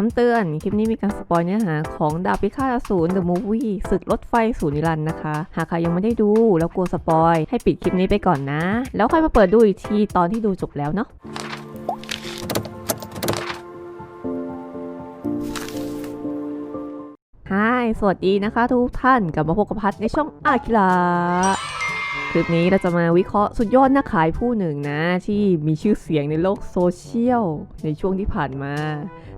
คำเตือน คลิปนี้มีการสปอยเนื้อหาของดาบพิฆาตอสูร The Movie ศึกรถไฟสูนิรันดร์นะคะ หากใครยังไม่ได้ดูแล้วกลัวสปอย ให้ปิดคลิปนี้ไปก่อนนะ แล้วค่อยมาเปิดดูอีกทีตอนที่ดูจบแล้วเนาะฮายสวัสดีนะคะทุกท่านกลับมาพบกับพัทในช่องอาคิระ คลิปนี้เราจะมาวิเคราะห์สุดยอดนักขายผู้หนึ่งนะ ที่มีชื่อเสียงในโลกโซเชียล ในช่วงที่ผ่านมา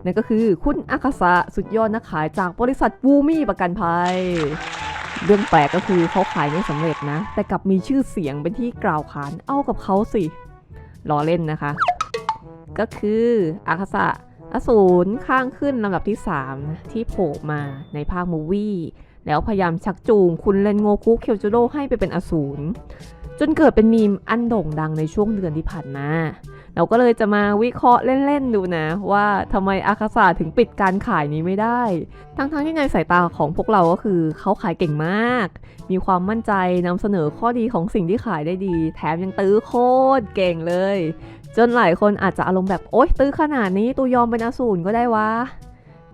นั่นก็คือคุณอาคาสะสุดยอดนักขายจากบริษัทวูมี่ประกันภัย เรื่องแปลกก็คือเขาขายไม่สำเร็จนะ แต่กลับมีชื่อเสียงเป็นที่กล่าวขานเอากับเขาสิล้อเล่นนะคะ ก็คืออาคาสะอสูรข้างขึ้นลำดับที่ 3 ที่โผล่มาในภาคมูวี่ แล้วพยายามชักจูงคุณเลนโงคุเคียวจูโร่ให้ไปเป็นอสูรจนเกิดเป็นมีมอันโด่งดังในช่วงเดือนที่ผ่านมา เราก็เลยจะมาวิเคราะห์เล่น ๆ ดูนะ ว่าทำไมอาคาสาถึงปิดการขายนี้ไม่ได้ ทั้งๆที่ในสายตาของพวกเราก็คือเขาขายเก่งมาก มีความมั่นใจนำเสนอข้อดีของสิ่งที่ขายได้ดี แถมยังตื้อโคตรเก่งเลย จนหลายคนอาจจะอารมณ์แบบ โอ๊ยตื้อขนาดนี้ตัวยอมเป็นอสูรก็ได้วะ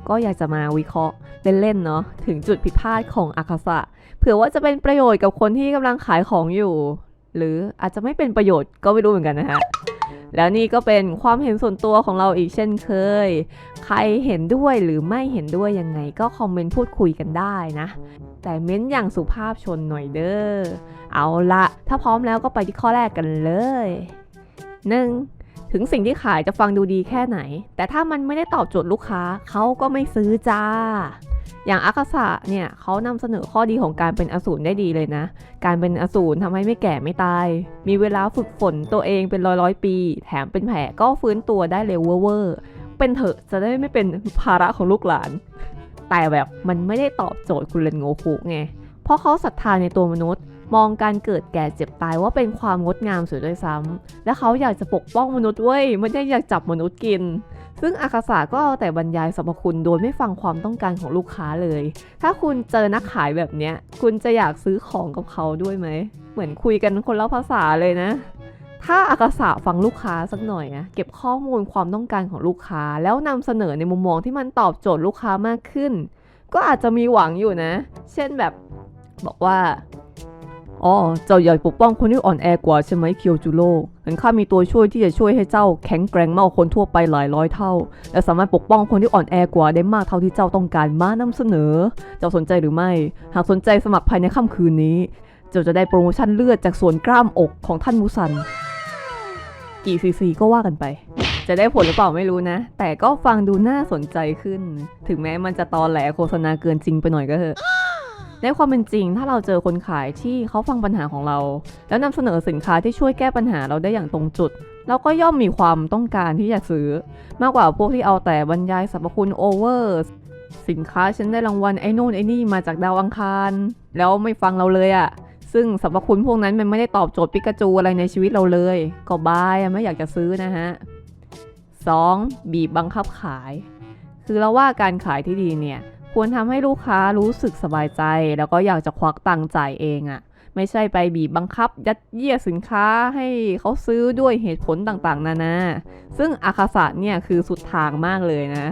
ก็อยากจะมาวิเคราะห์เล่นๆเนาะถึงจุดผิดพลาดของอาคาสะเผื่อว่าจะเป็นประโยชน์กับคนที่กำลังขายของอยู่ หรืออาจจะไม่เป็นประโยชน์ก็ไม่รู้เหมือนกันนะฮะแล้วนี่ก็เป็นความเห็นส่วนตัวของเราอีกเช่นเคย ใครเห็นด้วยหรือไม่เห็นด้วยยังไงก็คอมเมนต์พูดคุยกันได้นะ แต่เม้นอย่างสุภาพชนหน่อยเด้อ เอาละถ้าพร้อมแล้วก็ไปที่ข้อแรกกันเลย 1. ถึงสิ่งที่ขายจะฟังดูดีแค่ไหน แต่ถ้ามันไม่ได้ตอบโจทย์ลูกค้าเขาก็ไม่ซื้อจ้า อย่างอาคาสะเนี่ยเขานำเสนอข้อดีของการเป็นอสูรได้ดีเลยนะ การเป็นอสูรทำให้ไม่แก่ไม่ตาย มีเวลาฝึกฝนตัวเองเป็นร้อยร้อยปี แถมเป็นแผลก็ฟื้นตัวได้เร็วเวอร์เป็นเถอะจะได้ไม่เป็นภาระของลูกหลาน แต่แบบมันไม่ได้ตอบโจทย์คุณเลนโงคุไง เพราะเขาศรัทธาในตัวมนุษย์ มองการเกิดแก่เจ็บตายว่าเป็นความงดงามสียด้วยซ้ำและเขาอยากจะปกป้องมนุษย์เว้ยไม่ได้อยากจับมนุษย์กิน ซึ่งอาคาสาก็เอาแต่บรรยายสรรพคุณโดยไม่ฟังความต้องการของลูกค้าเลย ถ้าคุณเจอนักขายแบบเนี้ย คุณจะอยากซื้อของกับเขาด้วยไหม เหมือนคุยกันคนละภาษาเลยนะถ้าอากาศะฟังลูกค้าสักหน่อยนะเก็บข้อมูลความต้องการของลูกค้า แล้วนำเสนอในมุมมองที่มันตอบโจทย์ลูกค้ามากขึ้น ก็อาจจะมีหวังอยู่นะ เช่นแบบบอกว่า อ๋อ เจ้าอยากปกป้องคนที่อ่อนแอกว่าใช่ไหมเคียวจูโร่งั้นข้ามีตัวช่วยที่จะช่วยให้เจ้าแข็งแกร่งมากกว่าคนทั่วไปหลายร้อยเท่า และสามารถปกป้องคนที่อ่อนแอกว่าได้มากเท่าที่เจ้าต้องการมานำเสนอ เจ้าสนใจหรือไม่ หากสนใจสมัครภายในค่ำคืนนี้ เจ้าจะได้โปรโมชั่นเลือดจากส่วนกล้ามอกของท่านมูซัน กี่ซีซีก็ว่ากันไป จะได้ผลหรือเปล่าไม่รู้นะ แต่ก็ฟังดูน่าสนใจขึ้น ถึงแม้มันจะตอนแหลโฆษณาเกินจริงไปหน่อยก็เถอะ ในความเป็นจริง ถ้าเราเจอคนขายที่เขาฟังปัญหาของเรา แล้วนำเสนอสินค้าที่ช่วยแก้ปัญหาเราได้อย่างตรงจุด เราก็ย่อมมีความต้องการที่จะซื้อ มากกว่าพวกที่เอาแต่บรรยายสรรพคุณโอเวอร์สินค้าฉันได้รางวัลไอ้นู่นไอ้นี่มาจากดาวอังคาร แล้วไม่ฟังเราเลยอะซึ่งสรรพคุณพวกนั้นมันไม่ได้ตอบโจทย์ปิกาจูอะไรในชีวิตเราเลย ก็บายไม่อยากจะซื้อนะฮะ 2. บีบบังคับขาย คือเราว่าการขายที่ดีเนี่ย ควรทำให้ลูกค้ารู้สึกสบายใจ แล้วก็อยากจะควักตังค์จ่ายเองอะ่ะ ไม่ใช่ไปบีบบังคับ ยัดเยียดสินค้าให้เขาซื้อด้วยเหตุผลต่างๆ นานา ซึ่งอาคาสะเนี่ยคือสุดทางมากเลยนะ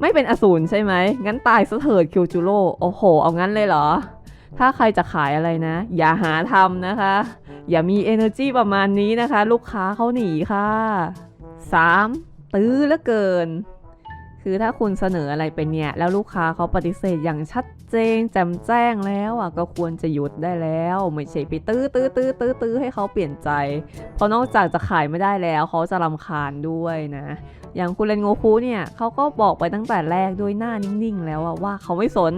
ไม่เป็นอสูรใช่ไหม งั้นตายซะเถิดคิวจูโร่โอ้โห เอางั้นเลยเหรอ ถ้าใครจะขายอะไรนะ อย่าหาทำนะคะ อย่ามี energy ประมาณนี้นะคะ ลูกค้าเขาหนีค่ะ 3. ตื้อเหลือเกิน คือถ้าคุณเสนออะไรไปเนี่ย แล้วลูกค้าเขาปฏิเสธอย่างชัดเจนแจ่มแจ้งแล้วอะก็ควรจะหยุดได้แล้ว ไม่ใช่ไปตื้อตื้อตื้อตื้อตื้อให้เขาเปลี่ยนใจ เพราะนอกจากจะขายไม่ได้แล้วเขาจะรำคาญด้วยนะ อย่างคุณเรนโงคุเนี่ยเขาก็บอกไปตั้งแต่แรกด้วยหน้านิ่งๆ แล้วอะว่าเขาไม่สน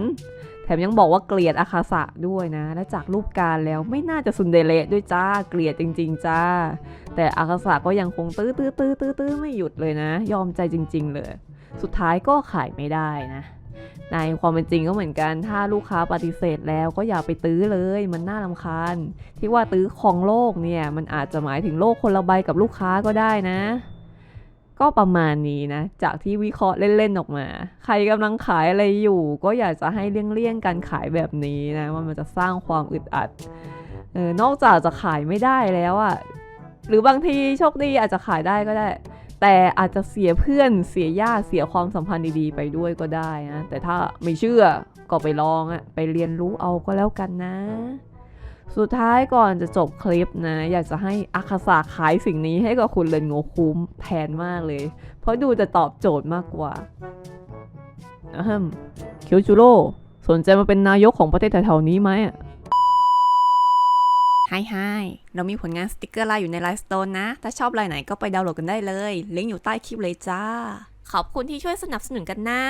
ถมยังบอกว่าเกลียดอาคาสะด้วยนะ และจากรูปการแล้วไม่น่าจะซุนเดเละด้วยจ้า เกลียดจริง ๆ จ้า แต่อาคาสะก็ยังคงตื้อตื้อตื้อตื้อตื้อไม่หยุดเลยนะ ยอมใจจริง ๆ เลย สุดท้ายก็ขายไม่ได้นะ ในความเป็นจริงก็เหมือนกัน ถ้าลูกค้าปฏิเสธแล้วก็อย่าไปตื้อเลย มันน่ารำคาญ ที่ว่าตื้อของโลกเนี่ย มันอาจจะหมายถึงโลกคนละใบกับลูกค้าก็ได้นะ ก็ประมาณนี้นะ จากที่วิเคราะห์เล่นๆออกมา ใครกำลังขายอะไรอยู่ ก็อยากจะให้เลี่ยงๆการขายแบบนี้นะว่ามันจะสร้างความอึดอัดเออนอกจากจะขายไม่ได้แล้วอะหรือบางทีโชคดีอาจจะขายได้ก็ได้ แต่อาจจะเสียเพื่อนเสียญาติเสียความสัมพันธ์ดีๆ ไปด้วยก็ได้นะแต่ถ้าไม่เชื่อก็ไปลองอะไปเรียนรู้เอาก็แล้วกันนะ สุดท้ายก่อนจะจบคลิปนะ อยากจะให้อาคาสาขายสิ่งนี้ให้กับคุณเลนโงคุ้มแทนมากเลย เพราะดูจะตอบโจทย์มากกว่าอะฮึมเคียวจูโร่สนใจมาเป็นนายกของประเทศแถวๆนี้ไหมอะไฮไฮเรามีผลงานสติกเกอร์ลน์อยู่ในไลฟ์สโตนนะ ถ้าชอบลายไหนก็ไปดาวน์โหลดกันได้เลย ลิงก์อยู่ใต้คลิปเลยจ้า ขอบคุณที่ช่วยสนับสนุนกันนะ